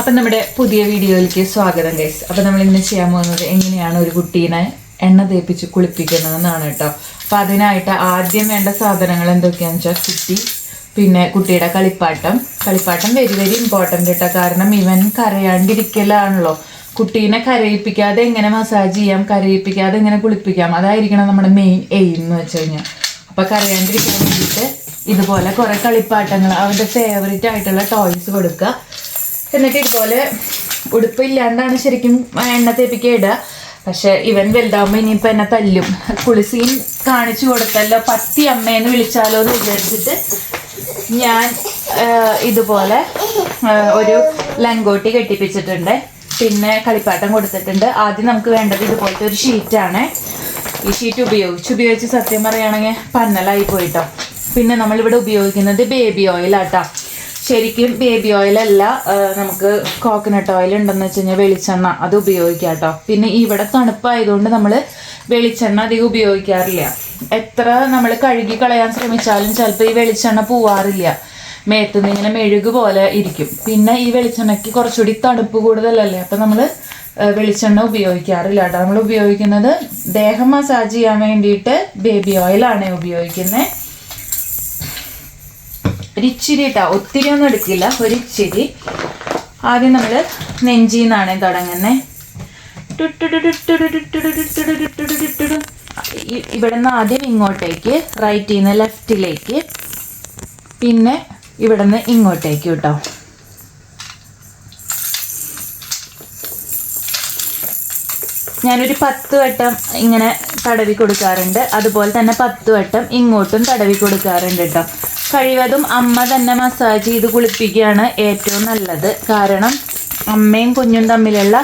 അപ്പം നമ്മുടെ പുതിയ വീഡിയോയിലേക്ക് സ്വാഗതം ഗൈസ് അപ്പം നമ്മൾ ഇന്ന് ചെയ്യാൻ പോകുന്നത് എങ്ങനെയാണ് ഒരു കുട്ടീനെ എണ്ണ തേപ്പിച്ച് കുളിപ്പിക്കുന്നതെന്നാണ് കേട്ടോ. അപ്പം അതിനായിട്ട് ആദ്യം വേണ്ട സാധനങ്ങൾ എന്തൊക്കെയാണെന്ന് വെച്ചാൽ കുട്ടി പിന്നെ കുട്ടിയുടെ കളിപ്പാട്ടം. കളിപ്പാട്ടം വെരി വെരി ഇമ്പോർട്ടന്റ് കേട്ടോ. കാരണം ഇവൻ കരയാണ്ടിരിക്കലാണല്ലോ. കുട്ടീനെ കരയിപ്പിക്കാതെ എങ്ങനെ മസാജ് ചെയ്യാം കരയിപ്പിക്കാതെ എങ്ങനെ കുളിപ്പിക്കാം അതായിരിക്കണം നമ്മുടെ മെയിൻ എയിം എന്ന് വെച്ച് കഴിഞ്ഞാൽ. അപ്പം കരയാണ്ടിരിക്കാൻ വേണ്ടിയിട്ട് ഇതുപോലെ കുറേ കളിപ്പാട്ടങ്ങൾ അവരുടെ ഫേവറേറ്റ് ആയിട്ടുള്ള ടോയ്സ് കൊടുക്കുക. എന്നിട്ട് ഇതുപോലെ ഉടുപ്പ് ഇല്ലാണ്ടാണ് ശരിക്കും എണ്ണ തേപ്പിക്കുക ഇടുക. പക്ഷെ ഇവൻ വലുതാകുമ്പോൾ ഇനിയിപ്പോൾ എന്നെ തല്ലും. കുളിസീൻ കാണിച്ചു കൊടുത്തല്ലോ പത്തി അമ്മേന്ന് വിളിച്ചാലോ എന്ന് വിചാരിച്ചിട്ട് ഞാൻ ഇതുപോലെ ഒരു ലങ്കോട്ടി കെട്ടിപ്പിച്ചിട്ടുണ്ട്. പിന്നെ കളിപ്പാട്ടം കൊടുത്തിട്ടുണ്ട്. ആദ്യം നമുക്ക് വേണ്ടത് ഇതുപോലത്തെ ഒരു ഷീറ്റാണ്. ഈ ഷീറ്റ് ഉപയോഗിച്ച് ഉപയോഗിച്ച് സത്യം പറയുകയാണെങ്കിൽ പന്നലായി പോയിട്ടോ. പിന്നെ നമ്മളിവിടെ ഉപയോഗിക്കുന്നത് ബേബി ഓയിലാട്ടോ. ശരിക്കും ബേബി ഓയിലല്ല അല്ല നമുക്ക് കോക്കനട്ട് ഓയിൽ ഉണ്ടെന്ന് വെച്ച് കഴിഞ്ഞാൽ വെളിച്ചെണ്ണ അത് ഉപയോഗിക്കാം കേട്ടോ പിന്നെ ഇവിടെ തണുപ്പായതുകൊണ്ട് നമ്മൾ വെളിച്ചെണ്ണ അധികം ഉപയോഗിക്കാറില്ല. എത്ര നമ്മൾ കഴുകി കളയാൻ ശ്രമിച്ചാലും ചിലപ്പോൾ ഈ വെളിച്ചെണ്ണ പോവാറില്ല. മേത്തുനിന്ന് ഇങ്ങനെ മെഴുക് പോലെ ഇരിക്കും. പിന്നെ ഈ വെളിച്ചെണ്ണയ്ക്ക് കുറച്ചുകൂടി തണുപ്പ് കൂടുതലല്ലേ അപ്പം നമ്മൾ വെളിച്ചെണ്ണ ഉപയോഗിക്കാറില്ല കേട്ടോ നമ്മൾ ഉപയോഗിക്കുന്നത് ദേഹം മസാജ് ചെയ്യാൻ വേണ്ടിയിട്ട് ബേബി ഓയിലാണ് ഉപയോഗിക്കുന്നത് ഒരിച്ചിരി ഇട്ടാ ഒത്തിരി ഒന്നും എടുക്കില്ല ഒരിച്ചിരി ആദ്യം നമ്മൾ നെഞ്ചിൽ നിന്നാണ് ഇവിടെ നിന്ന് ആദ്യം ഇങ്ങോട്ടേക്ക് റൈറ്റിൽ നിന്ന് ലെഫ്റ്റിലേക്ക് പിന്നെ ഇവിടെ നിന്ന് ഇങ്ങോട്ടേക്ക് കേട്ടോ ഞാനൊരു പത്ത് വട്ടം ഇങ്ങനെ തടവി കൊടുക്കാറുണ്ട്. അതുപോലെ തന്നെ പത്ത് വട്ടം ഇങ്ങോട്ടും തടവി കൊടുക്കാറുണ്ട് കേട്ടോ കഴിവതും അമ്മ തന്നെ മസാജ് ചെയ്ത് കുളിപ്പിക്കുകയാണ് ഏറ്റവും നല്ലത്. കാരണം അമ്മയും കുഞ്ഞും തമ്മിലുള്ള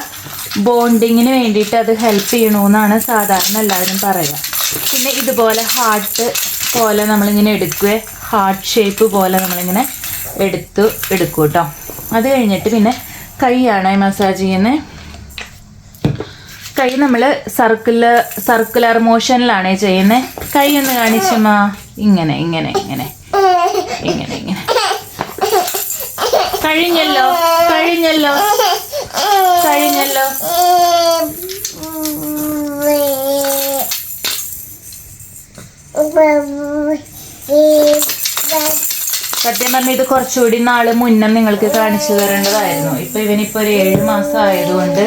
ബോണ്ടിങ്ങിന് വേണ്ടിയിട്ട് അത് ഹെൽപ്പ് ചെയ്യണമെന്നാണ് സാധാരണ എല്ലാവരും പറയുക പിന്നെ ഇതുപോലെ ഹാർട്ട് പോലെ നമ്മളിങ്ങനെ എടുക്കുക ഹാർട്ട് ഷേപ്പ് പോലെ നമ്മളിങ്ങനെ എടുത്തു എടുക്കും കേട്ടോ അത് കഴിഞ്ഞിട്ട് പിന്നെ കൈയാണ് മസാജ് ചെയ്യുന്നത് കൈ നമ്മൾ സർക്കുലർ സർക്കുലർ മോഷനിലാണ് ചെയ്യുന്നത് കൈ ഒന്ന് കാണിച്ചമ്മ ഇങ്ങനെ ഇങ്ങനെ ഇങ്ങനെ. ഇങ്ങനെ ഇങ്ങനെ. കഴിഞ്ഞല്ലോ കഴിഞ്ഞല്ലോ. കഴിഞ്ഞല്ലോ. സത്യം പറഞ്ഞ ഇത് കുറച്ചുകൂടി നാൾ മുന്നേ നിങ്ങൾക്ക് കാണിച്ചു തരേണ്ടതായിരുന്നു. ഇപ്പൊ ഇവനിപ്പോ ഒരു ഏഴ് മാസം ആയതുകൊണ്ട്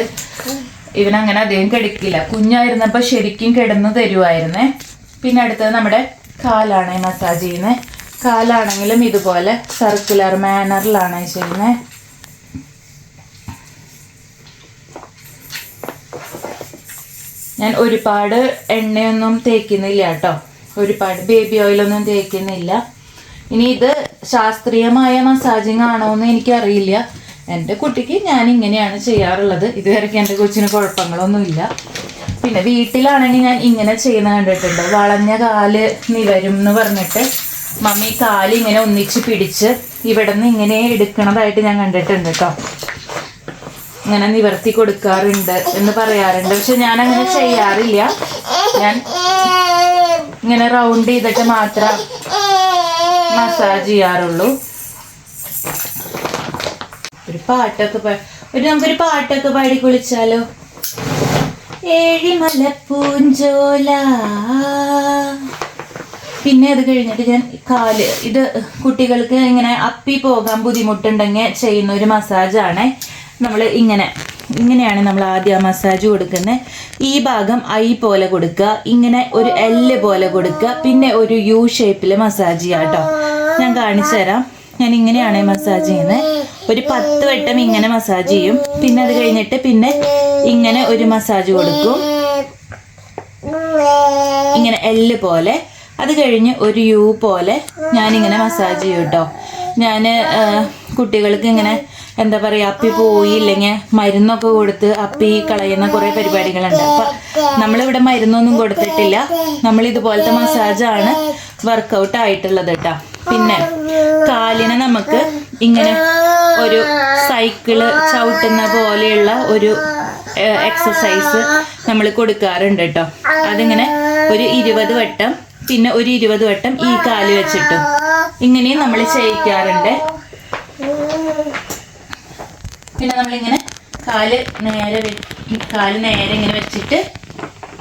ഇവൻ അങ്ങനെ അധികം കിടക്കില്ല. കുഞ്ഞായിരുന്നപ്പോൾ ശരിക്കും കിടന്നു തരുമായിരുന്നേ പിന്നെ അടുത്തത് നമ്മുടെ കാലാണ് മസാജ് ചെയ്യുന്നത് കാലാണെങ്കിലും ഇതുപോലെ സർക്കുലർ മാനറിലാണ് ചെയ്യുന്നത് ഞാൻ ഒരുപാട് എണ്ണയൊന്നും തേക്കുന്നില്ല കേട്ടോ. ഒരുപാട് ബേബി ഓയിലൊന്നും തേക്കുന്നില്ല. ഇനി ഇത് ശാസ്ത്രീയമായ മസാജിങ് ആണോ എന്ന് എനിക്കറിയില്ല. എന്റെ കുട്ടിക്ക് ഞാൻ ഇങ്ങനെയാണ് ചെയ്യാറുള്ളത്. ഇതുവരെയ്ക്ക് എന്റെ കൊച്ചിന് കുഴപ്പങ്ങളൊന്നുമില്ല. പിന്നെ വീട്ടിലാണെങ്കിൽ ഞാൻ ഇങ്ങനെ ചെയ്യുന്ന കണ്ടിട്ടുണ്ട്. വളഞ്ഞ കാൽ നിവരും എന്ന് പറഞ്ഞിട്ട് മമ്മി കാൽ ഇങ്ങനെ ഒന്നിച്ച് പിടിച്ച് ഇവിടെ നിന്ന് ഇങ്ങനെ എടുക്കണതായിട്ട് ഞാൻ കണ്ടിട്ടുണ്ട് കേട്ടോ ഇങ്ങനെ നിവർത്തി കൊടുക്കാറുണ്ട് എന്ന് പറയാറുണ്ട്. പക്ഷെ ഞാൻ അങ്ങനെ ചെയ്യാറില്ല. ഞാൻ ഇങ്ങനെ റൗണ്ട് ചെയ്തിട്ട് മാത്രം മസാജ് ചെയ്യാറുള്ളൂ. ഒരു പാട്ടൊക്കെ ഒരു നമുക്കൊരു പാട്ടൊക്കെ പാടി കുളിച്ചാലോ? ഏഴിമല പൂഞ്ചോല പിന്നെ അത് കഴിഞ്ഞിട്ട് ഞാൻ കാൽ ഇത് കുട്ടികൾക്ക് ഇങ്ങനെ അപ്പി പോകാൻ ബുദ്ധിമുട്ടുണ്ടെങ്കിൽ ചെയ്യുന്ന ഒരു മസാജാണ്. നമ്മൾ ഇങ്ങനെ ഇങ്ങനെയാണ് നമ്മൾ ആദ്യം മസാജ് കൊടുക്കുന്നത് ഈ ഭാഗം ഐ പോലെ കൊടുക്കുക. ഇങ്ങനെ ഒരു എല്ല് പോലെ കൊടുക്കുക. പിന്നെ ഒരു യു ഷേപ്പിൽ മസാജ് ചെയ്യാം കേട്ടോ. ഞാൻ കാണിച്ചു തരാം ഞാൻ ഇങ്ങനെയാണ് മസാജ് ചെയ്യുന്നത് ഒരു പത്ത് വട്ടം ഇങ്ങനെ മസാജ് ചെയ്യും. പിന്നെ അത് കഴിഞ്ഞിട്ട് പിന്നെ ഇങ്ങനെ ഒരു മസാജ് കൊടുക്കും. ഇങ്ങനെ എല്ല് പോലെ. അത് കഴിഞ്ഞ് ഒരു യു പോലെ ഞാനിങ്ങനെ മസാജ് ചെയ്യും കേട്ടോ. ഞാൻ കുട്ടികൾക്ക് ഇങ്ങനെ എന്താ പറയുക അപ്പി പോയില്ലെങ്കിൽ മരുന്നൊക്കെ കൊടുത്ത് അപ്പി കളയുന്ന കുറേ പരിപാടികളുണ്ട്. അപ്പം നമ്മളിവിടെ മരുന്നൊന്നും കൊടുത്തിട്ടില്ല. നമ്മൾ ഇതുപോലത്തെ മസാജാണ് വർക്കൗട്ട് ആയിട്ടുള്ളത് കേട്ടോ. പിന്നെ കാലിന് നമുക്ക് ഇങ്ങനെ ഒരു സൈക്കിൾ ചവിട്ടുന്ന പോലെയുള്ള ഒരു എക്സസൈസ് നമ്മൾ കൊടുക്കാറുണ്ട് കേട്ടോ അതിങ്ങനെ ഒരു ഇരുപത് വട്ടം പിന്നെ ഒരു ഇരുപത് വട്ടം ഈ കാൽ വെച്ചിട്ടും ഇങ്ങനെയും നമ്മൾ ചെയ്യിക്കാറുണ്ട്. പിന്നെ നമ്മളിങ്ങനെ കാൽ നേരെ കാൽ നേരെ ഇങ്ങനെ വെച്ചിട്ട്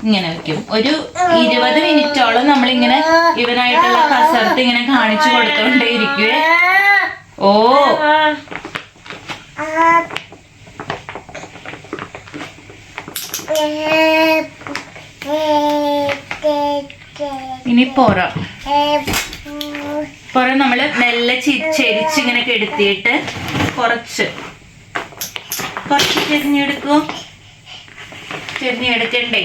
ഇങ്ങനെ വെക്കും. ഒരു ഇരുപത് മിനിറ്റോളം നമ്മളിങ്ങനെ ഇവനായിട്ടുള്ള കസർത്ത് ഇങ്ങനെ കാണിച്ചു കൊടുത്തോണ്ടേ ഇരിക്കുവേ. ഓ ഇനി പൊറ പൊറ നമ്മൾ മെല്ലെ ചെരിച്ച് ഇങ്ങനെ കെടുത്തിയിട്ട് കുറച്ച്. കുറച്ച് ചെരിഞ്ഞെടുക്കൂ. ചെരിഞ്ഞെടുക്കണ്ടേ?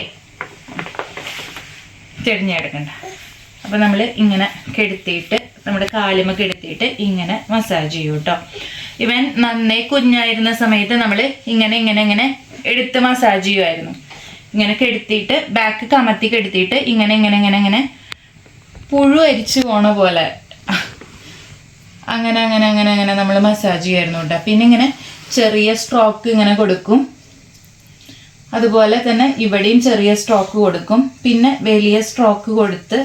ചെരിഞ്ഞെടുക്കണ്ട. അപ്പൊ നമ്മൾ ഇങ്ങനെ കെടുത്തിയിട്ട് നമ്മുടെ കാലുമൊക്കെ എടുത്തിട്ട് ഇങ്ങനെ മസാജ് ചെയ്യും കേട്ടോ ഇവൻ നന്നേ കുഞ്ഞായിരുന്ന സമയത്ത് നമ്മൾ ഇങ്ങനെ ഇങ്ങനെ ഇങ്ങനെ എടുത്ത് മസാജ് ചെയ്യുമായിരുന്നു ഇങ്ങനെ കെടുത്തിയിട്ട് ബാക്ക് കമത്തി കെടുത്തിയിട്ട് ഇങ്ങനെ ഇങ്ങനെ ഇങ്ങനെ ഇങ്ങനെ പുഴു അരിച്ചു പോണ പോലെ. അങ്ങനെ അങ്ങനെ അങ്ങനെ അങ്ങനെ നമ്മൾ മസാജ് ചെയ്യായിരുന്നു കേട്ടോ പിന്നെ ഇങ്ങനെ ചെറിയ സ്ട്രോക്ക് ഇങ്ങനെ കൊടുക്കും. അതുപോലെ തന്നെ ഇവിടെയും ചെറിയ സ്ട്രോക്ക് കൊടുക്കും. പിന്നെ വലിയ സ്ട്രോക്ക് കൊടുത്ത്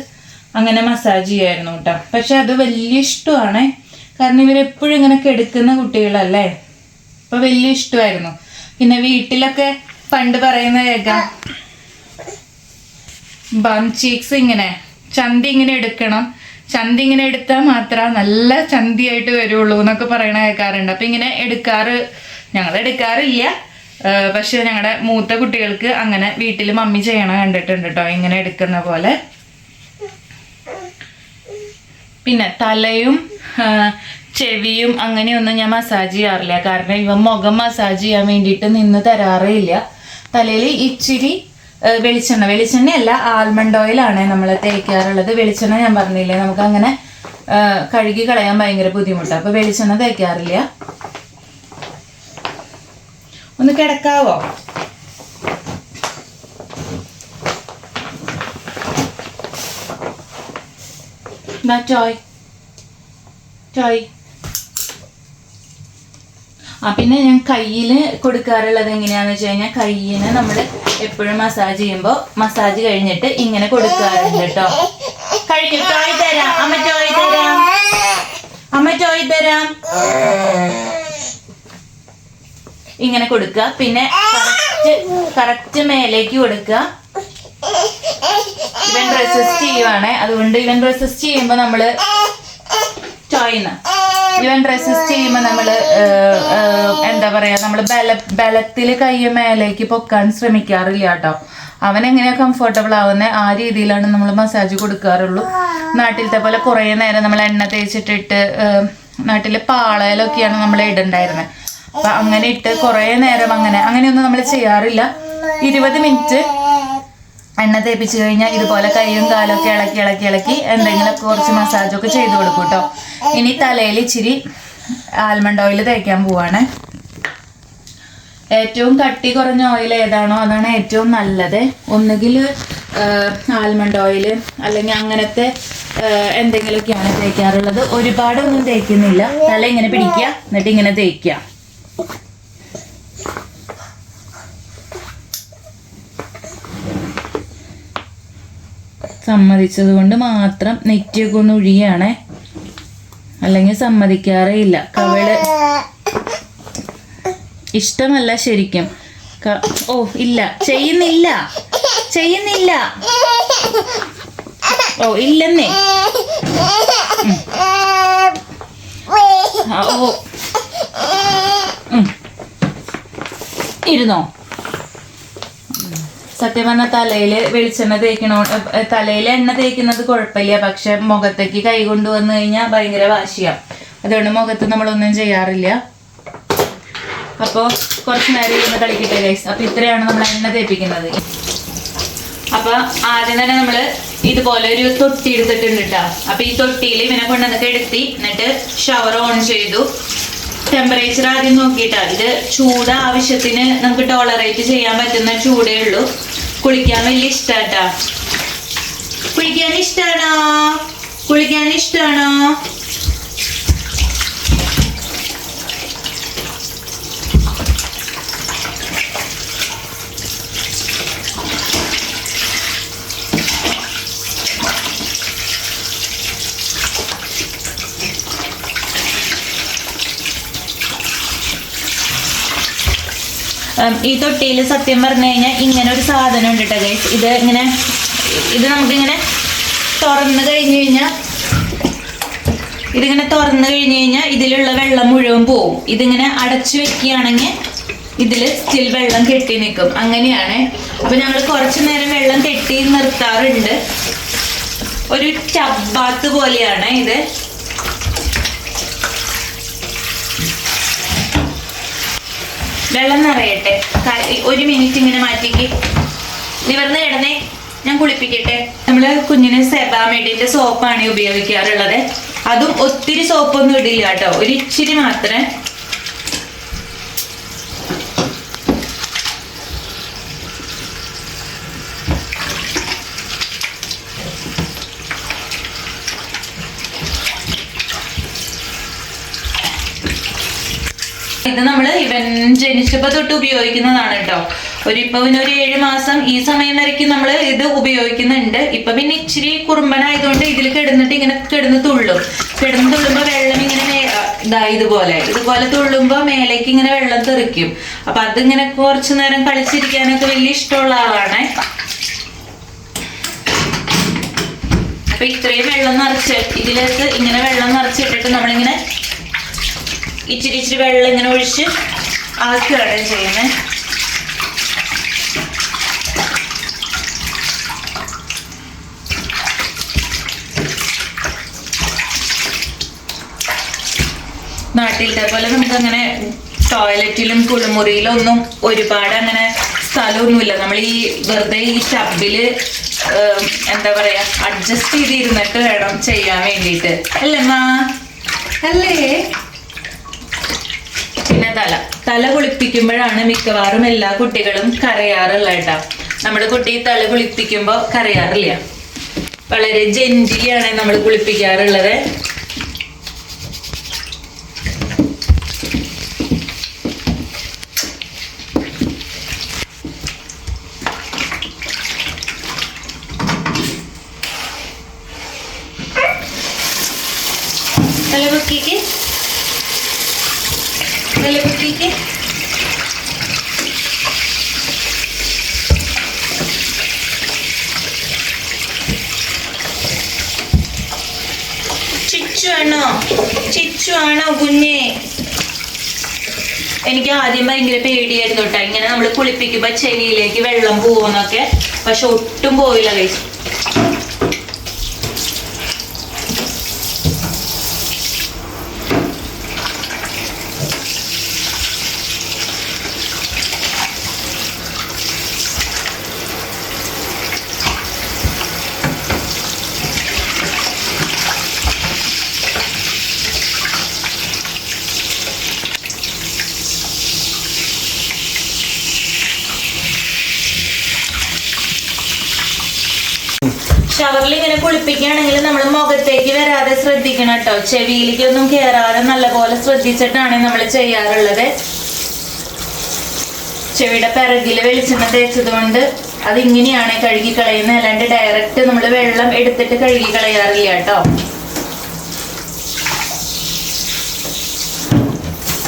അങ്ങനെ മസാജ് ചെയ്യായിരുന്നു കേട്ടോ പക്ഷെ അത് വലിയ ഇഷ്ടമാണ്. കാരണം ഇവരെപ്പോഴും ഇങ്ങനെ കെടുക്കുന്ന കുട്ടികളല്ലേ? അപ്പൊ വലിയ ഇഷ്ടമായിരുന്നു. പിന്നെ വീട്ടിലൊക്കെ പണ്ട് പറയുന്ന കേൾക്കാം ബം ചീക്സ് ഇങ്ങനെ. ചന്തി ഇങ്ങനെ എടുക്കണം. ചന്തി ഇങ്ങനെ എടുത്താൽ മാത്രം നല്ല ചന്തിയായിട്ട് വരുള്ളൂ എന്നൊക്കെ പറയണ കേൾക്കാറുണ്ട്. അപ്പം ഇങ്ങനെ എടുക്കാറ് ഞങ്ങൾ എടുക്കാറില്ല. പക്ഷെ ഞങ്ങളുടെ മൂത്ത കുട്ടികൾക്ക് അങ്ങനെ വീട്ടിൽ മമ്മി ചെയ്യണ കണ്ടിട്ടുണ്ട് കേട്ടോ ഇങ്ങനെ എടുക്കുന്ന പോലെ. പിന്നെ തലയും ചെവിയും അങ്ങനെയൊന്നും ഞാൻ മസാജ് ചെയ്യാറില്ല. കാരണം ഇവ മുഖം മസാജ് ചെയ്യാൻ വേണ്ടിയിട്ട് നിന്ന് തരാറേ ഇല്ല തലയിൽ ഇച്ചിരി വെളിച്ചെണ്ണ വെളിച്ചെണ്ണ. വെളിച്ചെണ്ണയല്ല ആൽമണ്ട് ഓയിലാണ് നമ്മൾ തേക്കാറുള്ളത്. വെളിച്ചെണ്ണ ഞാൻ പറഞ്ഞില്ലേ നമുക്ക് അങ്ങനെ കഴുകി കളയാൻ ഭയങ്കര ബുദ്ധിമുട്ടാണ് അപ്പോൾ വെളിച്ചെണ്ണ തേക്കാറില്ല. ഒന്ന് കിടക്കാവോ? ദാ ടോയ് ടോയ് ആ പിന്നെ ഞാൻ കയ്യിൽ കൊടുക്കാറുള്ളത് എങ്ങനെയാന്ന് വെച്ച് കഴിഞ്ഞാൽ കയ്യിന് നമ്മൾ എപ്പോഴും മസാജ് ചെയ്യുമ്പോൾ മസാജ് കഴിഞ്ഞിട്ട് ഇങ്ങനെ കൊടുക്കാറുണ്ട് കേട്ടോ. കഴിഞ്ഞു. ടോയ് തരാം. അമ്മ ടോയ് തരാം. അമ്മ ടോയ് തരാം. ഇങ്ങനെ കൊടുക്കുക. പിന്നെ കറക്റ്റ് കറക്റ്റ് മേലേക്ക് കൊടുക്കുക. ഇവൻ റെസിസ്റ്റ് ചെയ്യുവാണ്. അതുകൊണ്ട് ഇവൻ റെസിസ്റ്റ് ചെയ്യുമ്പോൾ നമ്മൾ ടോയിന്ന് ഇവൻ റെസിസ്റ്റ് ചെയ്യുമ്പോൾ ഏഹ്, എന്താ പറയാ നമ്മൾ ബല ബലത്തിൽ കൈ മേലേക്ക് പൊക്കാൻ ശ്രമിക്കാറില്ല കേട്ടോ. അവൻ എങ്ങനെയാ കംഫർട്ടബിൾ ആവുന്നത് ആ രീതിയിലാണ് നമ്മൾ മസാജ് കൊടുക്കാറുള്ളൂ. നാട്ടിലത്തെ പോലെ കുറേ നേരം നമ്മൾ എണ്ണ തേച്ചിട്ടിട്ട് നാട്ടിൽ പാളയിലൊക്കെയാണ് നമ്മൾ ഇടുണ്ടായിരുന്നത് അപ്പൊ അങ്ങനെ ഇട്ട് കുറേ നേരം അങ്ങനെ അങ്ങനെയൊന്നും നമ്മൾ ചെയ്യാറില്ല. ഇരുപത് മിനിറ്റ് എണ്ണ തേപ്പിച്ച് കഴിഞ്ഞാൽ ഇതുപോലെ കൈയും കാലും ഒക്കെ ഇളക്കി ഇളക്കി ഇളക്കി എന്തെങ്കിലും കുറച്ച് മസാജൊക്കെ ചെയ്ത് കൊടുക്കും കേട്ടോ ഇനി തലയിൽ ഇച്ചിരി ആൽമണ്ട് ഓയിൽ തേക്കാൻ പോവാണ്. ഏറ്റവും കട്ടി കുറഞ്ഞ ഓയിൽ ഏതാണോ അതാണ് ഏറ്റവും നല്ലത്. ഒന്നുകിൽ ആൽമണ്ട് ഓയിൽ അല്ലെങ്കിൽ അങ്ങനത്തെ എന്തെങ്കിലുമൊക്കെയാണ് തേക്കാറുള്ളത്. ഒരുപാടൊന്നും തേക്കുന്നില്ല. തല ഇങ്ങനെ പിടിക്കുക എന്നിട്ട് ഇങ്ങനെ തേക്കുക. സമ്മതിച്ചത് കൊണ്ട് മാത്രം നെറ്റിയൊക്കെ ഒന്ന് ഒഴിയാണേ അല്ലെങ്കിൽ സമ്മതിക്കാറേ ഇല്ല. കവൾ ഇഷ്ടമല്ല ശരിക്കും. ഓ ഇല്ല. ചെയ്യുന്നില്ല. ചെയ്യുന്നില്ല. ഓ ഇല്ലെന്നേ. ഓ. ഇരുന്നോ? സത്യം പറഞ്ഞ തലയിൽ വെളിച്ചെണ്ണ തേക്കണോ തലയിൽ എണ്ണ തേക്കുന്നത് കുഴപ്പമില്ല. പക്ഷെ മുഖത്തേക്ക് കൈ കൊണ്ടുവന്നു കഴിഞ്ഞാൽ ഭയങ്കര വാശിയാ. അതുകൊണ്ട് മുഖത്ത് നമ്മളൊന്നും ചെയ്യാറില്ല. അപ്പോൾ കുറച്ച് നേരം ഇരുന്ന് കളിക്കട്ടെ ഗൈസ് അപ്പോൾ ഇത്രയാണ് നമ്മൾ എണ്ണ തേപ്പിക്കുന്നത്. അപ്പൊ ആദ്യം തന്നെ നമ്മൾ ഇതുപോലെ ഒരു തൊട്ടി എടുത്തിട്ടുണ്ട് കേട്ടോ അപ്പൊ ഈ തൊട്ടിയിൽ ഇവനെ കൊണ്ടുവന്ന് എടുത്തി എന്നിട്ട് ഷവർ ഓൺ ചെയ്തു. ടെമ്പറേച്ചർ ആദ്യം നോക്കിയിട്ടാ ഇത് ചൂട് ആവശ്യത്തിന് നമുക്ക് ടോളറേറ്റ് ചെയ്യാൻ പറ്റുന്ന ചൂടേ ഉള്ളൂ. കുളിക്കാൻ വലിയ ഇഷ്ടാട്ടാ. കുളിക്കാൻ ഇഷ്ടാണോ? കുളിക്കാൻ ഇഷ്ടാണോ? ഈ തൊട്ടിയിൽ സത്യം പറഞ്ഞു കഴിഞ്ഞാൽ ഇങ്ങനെ ഒരു സാധനം ഉണ്ട് കേട്ടോ ഗൈസ് ഇത് ഇങ്ങനെ ഇത് നമുക്കിങ്ങനെ തുറന്നു കഴിഞ്ഞു കഴിഞ്ഞാൽ ഇതിങ്ങനെ തുറന്നു കഴിഞ്ഞു കഴിഞ്ഞാൽ ഇതിലുള്ള വെള്ളം മുഴുവൻ പോവും. ഇതിങ്ങനെ അടച്ചു വെക്കുകയാണെങ്കിൽ ഇതിൽ സ്റ്റിൽ വെള്ളം കെട്ടി നിൽക്കും. അങ്ങനെയാണ്. അപ്പം ഞങ്ങൾ കുറച്ച് നേരം വെള്ളം കെട്ടി നിർത്താറുണ്ട്. ഒരു ചപ്പാത്ത് പോലെയാണ് ഇത്. വെള്ളം നിറയട്ടെ. ഒരു മിനിറ്റ് ഇങ്ങനെ മാറ്റിക്ക്. നിവർന്ന് കിടന്നേ. ഞാൻ കുളിപ്പിക്കട്ടെ. നമ്മൾ കുഞ്ഞിന് സെബാമെഡിന്റെ സോപ്പാണ് ഉപയോഗിക്കാറുള്ളത്. അതും ഒത്തിരി സോപ്പൊന്നും ഇടില്ല കേട്ടോ. ഒരു ഇച്ചിരി മാത്രമേ ഇത് നമ്മൾ ഇവൻ ജനിച്ചപ്പോ തൊട്ട് ഉപയോഗിക്കുന്നതാണ് കേട്ടോ ഒരു ഇപ്പൊ ഒരു ഏഴ് മാസം ഈ സമയം വരയ്ക്കും നമ്മൾ ഇത് ഉപയോഗിക്കുന്നുണ്ട്. ഇപ്പൊ പിന്നെ ഇച്ചിരി കുറുമ്പനായതുകൊണ്ട് ഇതിൽ കിടന്നിട്ട് ഇങ്ങനെ കിടന്ന് തുള്ളും. കിടന്ന് തുള്ളുമ്പോ വെള്ളം ഇങ്ങനെ ഇതാ ഇതുപോലെ. ഇതുപോലെ തുള്ളുമ്പോ മേലേക്ക് ഇങ്ങനെ വെള്ളം തെറിക്കും. അപ്പൊ അതിങ്ങനെ കുറച്ചു നേരം കളിച്ചിരിക്കാനൊക്കെ വലിയ ഇഷ്ടമുള്ള ആളാണ്. അപ്പൊ ഇത്രയും വെള്ളം നിറച്ച് ഇതിലേക്ക് ഇങ്ങനെ വെള്ളം നിറച്ചിട്ടിട്ട് നമ്മളിങ്ങനെ ഇച്ചിരി ഇച്ചിരി വെള്ളം ഇങ്ങനെ ഒഴിച്ച് ആക്കുകയാണ് ചെയ്യുന്നത് നാട്ടിലത്തെ പോലെ നമുക്കങ്ങനെ ടോയ്ലറ്റിലും കുളിമുറിയിലും ഒന്നും ഒരുപാട് അങ്ങനെ സ്ഥലമൊന്നുമില്ല. നമ്മൾ ഈ വെറുതെ ഈ ടബിൽ എന്താ പറയാ അഡ്ജസ്റ്റ് ചെയ്തിരുന്നിട്ട് വേണം ചെയ്യാൻ വേണ്ടിയിട്ട്. അല്ലേ മാ അല്ലേ? പിന്നെ തല. തല കുളിപ്പിക്കുമ്പോഴാണ് മിക്കവാറും എല്ലാ കുട്ടികളും കരയാറുള്ള കേട്ടോ. നമ്മുടെ കുട്ടി തല കുളിപ്പിക്കുമ്പോൾ കരയാറില്ല. വളരെ ജെന്റിലാണ് നമ്മൾ കുളിപ്പിക്കാറുള്ളത് തല പൊക്കിക്ക് തല പൊക്കിക്ക് ചിച്ചു ആണോ ചിച്ചു ആണോ കുഞ്ഞേ. എനിക്ക് ആദ്യം ഭയങ്കര പേടിയായിരുന്നു കേട്ടോ. ഇങ്ങനെ നമ്മൾ കുളിപ്പിക്കുമ്പോ ചെവിയിലേക്ക് വെള്ളം പോവുന്നൊക്കെ. പക്ഷെ ഒട്ടും പോയില്ല കഴിച്ചു ഷവറിൽ ഇങ്ങനെ കുളിപ്പിക്കുകയാണെങ്കിൽ നമ്മൾ മുഖത്തേക്ക് വരാതെ ശ്രദ്ധിക്കണം കേട്ടോ ചെവിയിലേക്കൊന്നും കയറാതെ നല്ലപോലെ ശ്രദ്ധിച്ചിട്ടാണ് നമ്മൾ ചെയ്യാറുള്ളത്. ചെവിയുടെ പിറകിൽ വെളിച്ചെണ്ണ തേച്ചത് കൊണ്ട് അതിങ്ങനെയാണ് കഴുകി കളയുന്നത് അല്ലാണ്ട് ഡയറക്റ്റ് നമ്മൾ വെള്ളം എടുത്തിട്ട് കഴുകി കളയാറില്ല കേട്ടോ.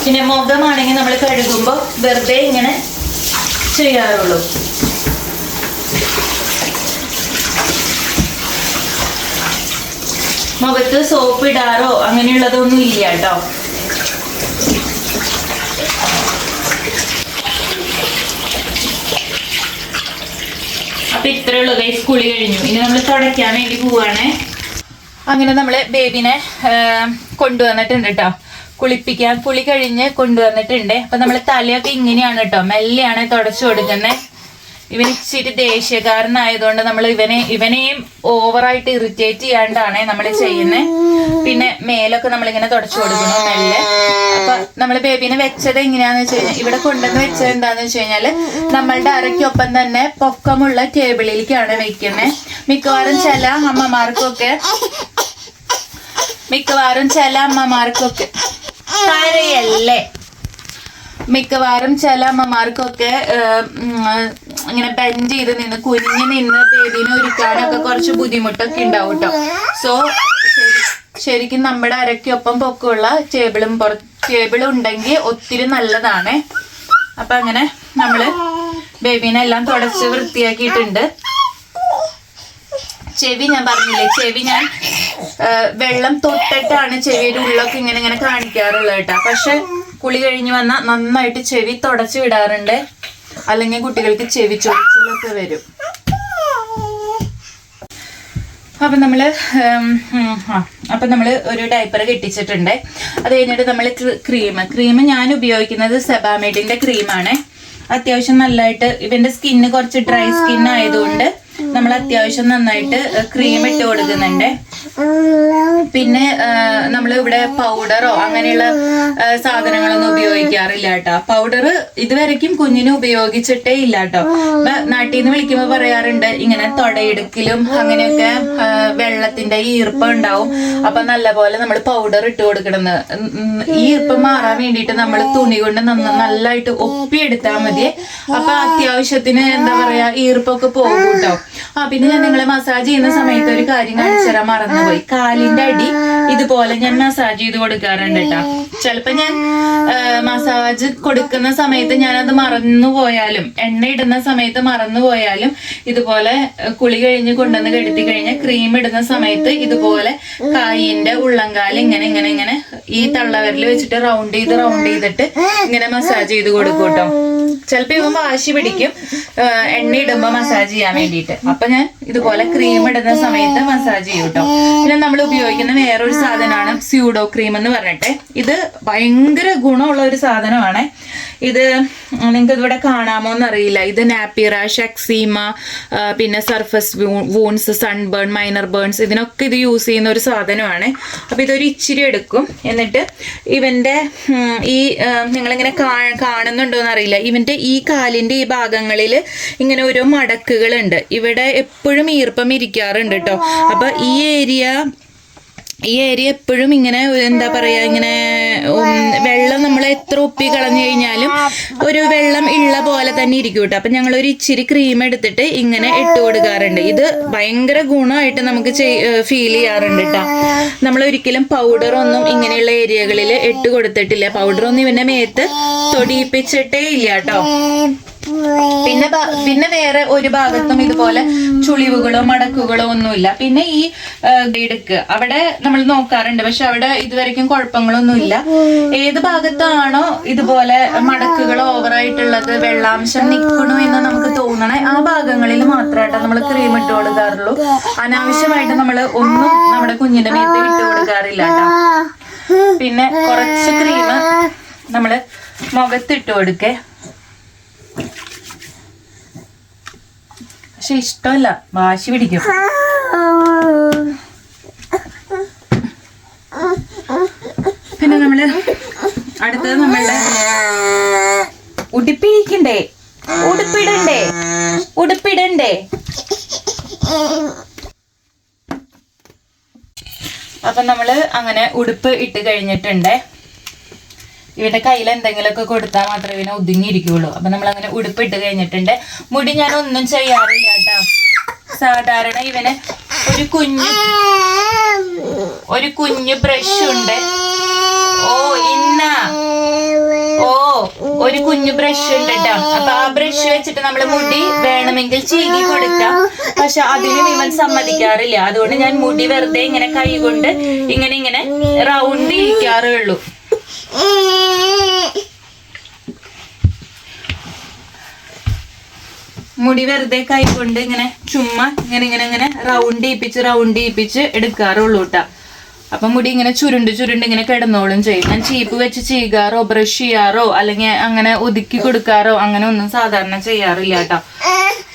പിന്നെ മുഖമാണെങ്കിൽ നമ്മൾ കഴുകുമ്പോൾ വെറുതെ ഇങ്ങനെ ചെയ്യാറുള്ളൂ. മുഖത്ത് സോപ്പ് ഇടാറോ അങ്ങനെയുള്ളതൊന്നും ഇല്ല കേട്ടോ. അപ്പൊ ഇത്രേ ഉള്ളൂ ഗൈസ് കുളി കഴിഞ്ഞു. ഇനി നമ്മൾ തുടയ്ക്കാൻ വേണ്ടി പോവാണേ. അങ്ങനെ നമ്മൾ ബേബിനെ കൊണ്ടുവന്നിട്ടുണ്ട് കേട്ടോ കുളിപ്പിക്കാൻ കുളി കഴിഞ്ഞ് കൊണ്ടുവന്നിട്ടുണ്ട്. അപ്പൊ നമ്മൾ തലയൊക്കെ ഇങ്ങനെയാണ് കേട്ടോ മെല്ലെയാണ് തുടച്ചു കൊടുക്കുന്നത് ഇവൻ ഇച്ചിരി ദേഷ്യക്കാരനായതുകൊണ്ട് നമ്മൾ ഇവനെ ഇവനെയും ഓവറായിട്ട് ഇറിറ്റേറ്റ് ചെയ്യാണ്ടാണ് നമ്മൾ ചെയ്യുന്നത് പിന്നെ മേലൊക്കെ നമ്മളിങ്ങനെ തുടച്ചു കൊടുക്കണം മെല്ലെ. അപ്പൊ നമ്മൾ ബേബിനെ വെച്ചത് എങ്ങനെയാന്ന് വെച്ച് കഴിഞ്ഞാൽ ഇവിടെ കൊണ്ടുവന്ന് വെച്ചത് എന്താന്ന് വെച്ച് കഴിഞ്ഞാൽ നമ്മളുടെ അരയ്ക്കൊപ്പം തന്നെ പൊക്കമുള്ള ടേബിളിലേക്കാണ് വെക്കുന്നത് മിക്കവാറും ചില അമ്മമാർക്കൊക്കെ മിക്കവാറും ചില അമ്മമാർക്കൊക്കെ കരയല്ലേ മിക്കവാറും ചില അമ്മമാർക്കൊക്കെ ഇങ്ങനെ ബെൻഡ് ചെയ്ത് നിന്ന് കുനിഞ്ഞ് നിന്ന് ബേബിനെ ഒരുക്കാനൊക്കെ കുറച്ച് ബുദ്ധിമുട്ടൊക്കെ ഉണ്ടാവും കേട്ടോ സോ ശരിക്കും നമ്മുടെ അരയ്ക്കൊപ്പം പൊക്കമുള്ള ടേബിളും പുറ ടേബിളും ഉണ്ടെങ്കിൽ ഒത്തിരി നല്ലതാണ്. അപ്പൊ അങ്ങനെ നമ്മൾ ബേബീനെ എല്ലാം തുടച്ച് വൃത്തിയാക്കിയിട്ടുണ്ട്. ചെവി ഞാൻ പറഞ്ഞില്ലേ ചെവി ഞാൻ വെള്ളം തൊട്ടിട്ടാണ് ചെവിയുടെ ഉള്ളൊക്കെ ഇങ്ങനെ ഇങ്ങനെ കാണിക്കാറുള്ളത് കേട്ടോ പക്ഷെ കുളി കഴിഞ്ഞ് വന്നാൽ നന്നായിട്ട് ചെവി തുടച്ച് വിടാറുണ്ട്. അല്ലെങ്കിൽ കുട്ടികൾക്ക് ചെവി ചൊറിച്ചിലൊക്കെ വരും. അപ്പം നമ്മൾ അപ്പം നമ്മൾ ഒരു ഡയപ്പർ കെട്ടിച്ചിട്ടുണ്ട്. അത് കഴിഞ്ഞിട്ട് നമ്മൾ ക്രീം ക്രീം ഞാൻ ഉപയോഗിക്കുന്നത് സെബാമേഡിന്റെ ക്രീമാണ് അത്യാവശ്യം നല്ലതായിട്ട് ഇവന്റെ സ്കിന്ന് കുറച്ച് ഡ്രൈ സ്കിൻ ആയതുകൊണ്ട് നമ്മൾ അത്യാവശ്യം നന്നായിട്ട് ക്രീം ഇട്ട് കൊടുക്കുന്നുണ്ട്. പിന്നെ നമ്മൾ ഇവിടെ പൗഡറോ അങ്ങനെയുള്ള സാധനങ്ങളൊന്നും ഉപയോഗിക്കാറില്ല കേട്ടോ. പൗഡർ ഇതുവരെക്കും കുഞ്ഞിന് ഉപയോഗിച്ചിട്ടേ ഇല്ല കേട്ടോ. നാട്ടിൽ നിന്ന് വിളിക്കുമ്പോൾ പറയാറുണ്ട് ഇങ്ങനെ തൊടയിടുക്കിലും അങ്ങനെയൊക്കെ വെള്ളത്തിന്റെ ഈർപ്പം ഉണ്ടാവും. അപ്പൊ നല്ലപോലെ നമ്മൾ പൗഡർ ഇട്ട് കൊടുക്കണമെന്ന്. ഈ ഈർപ്പം മാറാൻ വേണ്ടിയിട്ട് നമ്മൾ തുണി കൊണ്ട് നന്ന- നല്ലതായിട്ട് ഒപ്പിയെടുത്താൽ മതി. അപ്പൊ അത്യാവശ്യത്തിന് എന്താ പറയാ ഈർപ്പൊക്കെ പോകും കേട്ടോ. ആ പിന്നെ ഞാൻ നിങ്ങളെ മസാജ് ചെയ്യുന്ന സമയത്ത് ഒരു കാര്യം കാണിച്ചു തരാൻ മറന്നുപോയി. കാലിന്റെ അടി ഇതുപോലെ ഞാൻ മസാജ് ചെയ്ത് കൊടുക്കാറുണ്ട് കേട്ടോ ചിലപ്പോ ഞാൻ മസാജ് കൊടുക്കുന്ന സമയത്ത് ഞാനത് മറന്നു പോയാലും എണ്ണ ഇടുന്ന സമയത്ത് മറന്നു പോയാലും ഇതുപോലെ കുളി കഴിഞ്ഞ് കൊണ്ടുവന്ന് കെടുത്തി കഴിഞ്ഞാൽ ക്രീം ഇടുന്ന സമയത്ത് ഇതുപോലെ കായിന്റെ ഉള്ളംകാൽ ഇങ്ങനെ ഇങ്ങനെ ഇങ്ങനെ ഈ തള്ളവരിൽ വെച്ചിട്ട് റൗണ്ട് ചെയ്ത് റൗണ്ട് ചെയ്തിട്ട് ഇങ്ങനെ മസാജ് ചെയ്ത് കൊടുക്കും കേട്ടോ ചിലപ്പോ ഇവൻ വാശി പിടിക്കും. എണ്ണ ഇടുമ്പോ മസാജ് ചെയ്യാൻ വേണ്ടിയിട്ട്. അപ്പൊ ഞാൻ ഇതുപോലെ ക്രീം ഇടുന്ന സമയത്ത് മസാജ് ചെയ്യും കേട്ടോ പിന്നെ നമ്മൾ ഉപയോഗിക്കുന്ന വേറൊരു സാധനമാണ് സ്യൂഡോ ക്രീം എന്ന് പറഞ്ഞിട്ട്. ഇത് ഭയങ്കര ഗുണമുള്ള ഒരു സാധനമാണ്. ഇത് നിങ്ങൾക്ക് ഇതിവിടെ കാണാമോ എന്നറിയില്ല. ഇത് നാപ്പിറ ഷെക്സീമ പിന്നെ surface wounds sunburn minor burns ഇതിനൊക്കെ ഇത് യൂസ് ചെയ്യുന്ന ഒരു സാധനമാണ്. അപ്പോൾ ഇതൊരു ഇച്ചിരി എടുക്കും. എന്നിട്ട് ഇവന്റെ ഉം, ഈ നിങ്ങളിങ്ങനെ കാണുന്നുണ്ടോ എന്നറിയില്ല ഇവന്റെ ഈ കാലിന്റെ ഈ ഭാഗങ്ങളിൽ ഇങ്ങനെ ഓരോ മടക്കുകളുണ്ട്. ഇവിടെ എപ്പോഴും ഈർപ്പം ഇരിക്കാറുണ്ട് കേട്ടോ അപ്പൊ ഈ ഏരിയ ഈ ഏരിയ എപ്പോഴും ഇങ്ങനെ എന്താ പറയാ ഇങ്ങനെ വെള്ളം നമ്മൾ എത്ര ഒപ്പി കളഞ്ഞു കഴിഞ്ഞാലും ഒരു വെള്ളം ഉള്ള പോലെ തന്നെ ഇരിക്കും കേട്ടോ അപ്പൊ ഞങ്ങൾ ഒരു ഇച്ചിരി ക്രീം എടുത്തിട്ട് ഇങ്ങനെ ഇട്ട് കൊടുക്കാറുണ്ട്. ഇത് ഭയങ്കര ഗുണമായിട്ട് നമുക്ക് ഫീൽ ചെയ്യാറുണ്ട് കേട്ടോ നമ്മൾ ഒരിക്കലും പൗഡർ ഒന്നും ഇങ്ങനെയുള്ള ഏരിയകളിൽ ഇട്ട് കൊടുത്തിട്ടില്ല. പൗഡർ ഒന്നും ഇവന്റെ മേത്ത് തൊടിയിപ്പിച്ചിട്ടേ ഇല്ല കേട്ടോ പിന്നെ പിന്നെ വേറെ ഒരു ഭാഗത്തും ഇതുപോലെ ചുളിവുകളോ മടക്കുകളോ ഒന്നുമില്ല. പിന്നെ ഈ ഇടുക്ക്. അവിടെ നമ്മൾ നോക്കാറുണ്ട്. പക്ഷെ അവിടെ ഇതുവരെയ്ക്കും കുഴപ്പങ്ങളൊന്നുമില്ല. ഏത് ഭാഗത്താണോ ഇതുപോലെ മടക്കുകൾ ഓവറായിട്ടുള്ളത് വെള്ളാംശം നിൽക്കണു എന്ന് നമുക്ക് തോന്നണേ ആ ഭാഗങ്ങളിൽ മാത്രമായിട്ട് നമ്മൾ ക്രീം ഇട്ട് കൊടുക്കാറുള്ളൂ. അനാവശ്യമായിട്ട് നമ്മൾ ഒന്നും നമ്മുടെ കുഞ്ഞിന്റെ മേത്ത് ഇട്ട് കൊടുക്കാറില്ല പിന്നെ കുറച്ച് ക്രീം നമ്മൾ മുഖത്തിട്ട് കൊടുക്കേ. പക്ഷെ ഇഷ്ടമല്ല. വാശി പിടിക്കും. പിന്നെ നമ്മൾ അടുത്തത് നമ്മളുടെ ഉടുപ്പിരിക്കണ്ടേ ഉടുപ്പിടണ്ടേ? ഉടുപ്പിടണ്ടേ? അപ്പൊ നമ്മൾ അങ്ങനെ ഉടുപ്പ് ഇട്ട് കഴിഞ്ഞിട്ടുണ്ട്. ഇവന്റെ കയ്യിൽ എന്തെങ്കിലുമൊക്കെ കൊടുത്താൽ മാത്രമേ ഇവനെ ഒതുങ്ങിയിരിക്കുള്ളൂ. അപ്പൊ നമ്മൾ അങ്ങനെ ഉടുപ്പ് ഇട്ട് കഴിഞ്ഞിട്ടുണ്ട്. മുടി ഞാൻ ഒന്നും ചെയ്യാറില്ല കേട്ടോ. സാധാരണ ഇവന് ഒരു കുഞ്ഞു ഒരു കുഞ്ഞു ബ്രഷ് ഉണ്ട്. ഓ ഇന്ന. ഓ ഒരു കുഞ്ഞു ബ്രഷ് ഉണ്ട് കേട്ടോ. അപ്പൊ ആ ബ്രഷ് വെച്ചിട്ട് നമ്മൾ മുടി വേണമെങ്കിൽ ചീകി കൊടുക്കാം. പക്ഷെ അതിന് ഇവൻ സമ്മതിക്കാറില്ല. അതുകൊണ്ട് ഞാൻ മുടി വെറുതെ ഇങ്ങനെ കൈ കൊണ്ട് ഇങ്ങനെ ഇങ്ങനെ റൗണ്ട് ഇരിക്കാറേ ഉള്ളൂ മുടി വെറുതെ കൈ കൊണ്ട് ഇങ്ങനെ ചുമ്മാ ഇങ്ങനെ ഇങ്ങനെ ഇങ്ങനെ റൗണ്ട് ചെയ്യിപ്പിച്ച് റൗണ്ട് ചെയ്യിപ്പിച്ച് എടുക്കാറുള്ളൂ കേട്ടാ അപ്പൊ മുടി ഇങ്ങനെ ചുരുണ്ട് ചുരുണ്ട് ഇങ്ങനെ കിടന്നോളും ചെയ്യും. ഞാൻ ചീപ്പ് വെച്ച് ചെയ്യാറോ ബ്രഷ് ചെയ്യാറോ അല്ലെങ്കിൽ അങ്ങനെ ഒതുക്കി കൊടുക്കാറോ അങ്ങനെ ഒന്നും സാധാരണ ചെയ്യാറില്ല കേട്ടോ.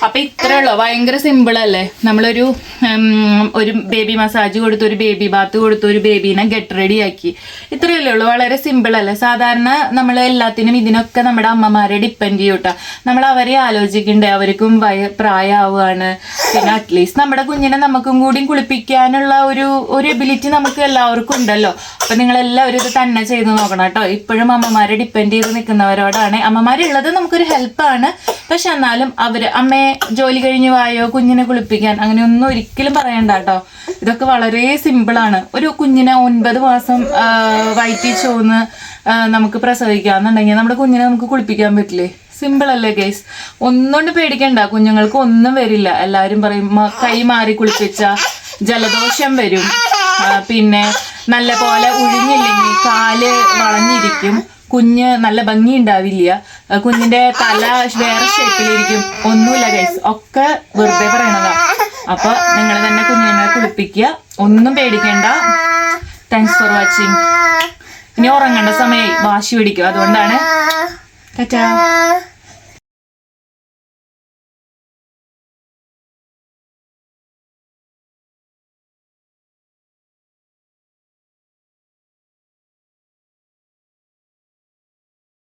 അപ്പൊ ഇത്രേ ഉള്ളൂ. ഭയങ്കര സിമ്പിൾ അല്ലേ? നമ്മളൊരു ഒരു ബേബി മസാജ് കൊടുത്തു ഒരു ബേബി ബാത്ത് കൊടുത്തു ഒരു ബേബീനെ ഗെറ്റ് റെഡി ആക്കി. ഇത്രയല്ലേ ഉള്ളൂ. വളരെ സിമ്പിൾ അല്ലേ? സാധാരണ നമ്മൾ എല്ലാത്തിനും ഇതിനൊക്കെ നമ്മുടെ അമ്മമാരെ ഡിപ്പെൻഡ് ചെയ്യും കേട്ടോ. നമ്മൾ അവരെ ആലോചിക്കണ്ടേ? അവർക്കും വയ പ്രായമാവുകയാണ്. പിന്നെ അറ്റ്ലീസ്റ്റ് നമ്മുടെ കുഞ്ഞിനെ നമുക്കും കൂടി കുളിപ്പിക്കാനുള്ള ഒരു ഒരു എബിലിറ്റി നമുക്ക് എല്ലാവർക്കും ഉണ്ടല്ലോ. അപ്പൊ നിങ്ങൾ എല്ലാവരും ഇത് തന്നെ ചെയ്ത് നോക്കണം കേട്ടോ. ഇപ്പോഴും അമ്മമാരെ ഡിപ്പെൻഡ് ചെയ്ത് നിൽക്കുന്നവരോടാണ്. അമ്മമാരുള്ളത് നമുക്കൊരു ഹെൽപ്പാണ് പക്ഷെ എന്നാലും അവർ അമ്മയെ ജോലി കഴിഞ്ഞു വായോ കുഞ്ഞിനെ കുളിപ്പിക്കാൻ അങ്ങനെ ഒന്നും ഒരിക്കലും പറയണ്ട കേട്ടോ. ഇതൊക്കെ വളരെ സിമ്പിൾ ആണ്. ഒരു കുഞ്ഞിനെ ഒൻപത് മാസം വയറ്റിൽ ചോന്ന് നമുക്ക് പ്രസവിക്കാന്നുണ്ടെങ്കിൽ നമ്മുടെ കുഞ്ഞിനെ നമുക്ക് കുളിപ്പിക്കാൻ പറ്റില്ലേ? സിമ്പിൾ അല്ലേ കേസ് ഒന്നുകൊണ്ട് പേടിക്കണ്ട. കുഞ്ഞുങ്ങൾക്ക് ഒന്നും വരില്ല. എല്ലാവരും പറയും കൈ മാറി കുളിപ്പിച്ച ജലദോഷം വരും. പിന്നെ നല്ല പോലെ ഉഴിഞ്ഞില്ലെങ്കിൽ കാൽ വളഞ്ഞിരിക്കും. കുഞ്ഞ് നല്ല ഭംഗി ഉണ്ടാവില്ല കുഞ്ഞിന്റെ തല വേറെ ഷേപ്പിലിരിക്കും. ഒന്നുമില്ല ഗൈസ് ഒക്കെ വെറുതെ പറയണതാ. അപ്പൊ നിങ്ങൾ തന്നെ കുഞ്ഞിനെ കുളിപ്പിക്കുക. ഒന്നും പേടിക്കണ്ട. താങ്ക്സ് ഫോർ വാച്ചിങ് ഇനി ഉറങ്ങേണ്ട സമയമായി വാശി പിടിക്കും അതുകൊണ്ടാണ്. ടാറ്റാ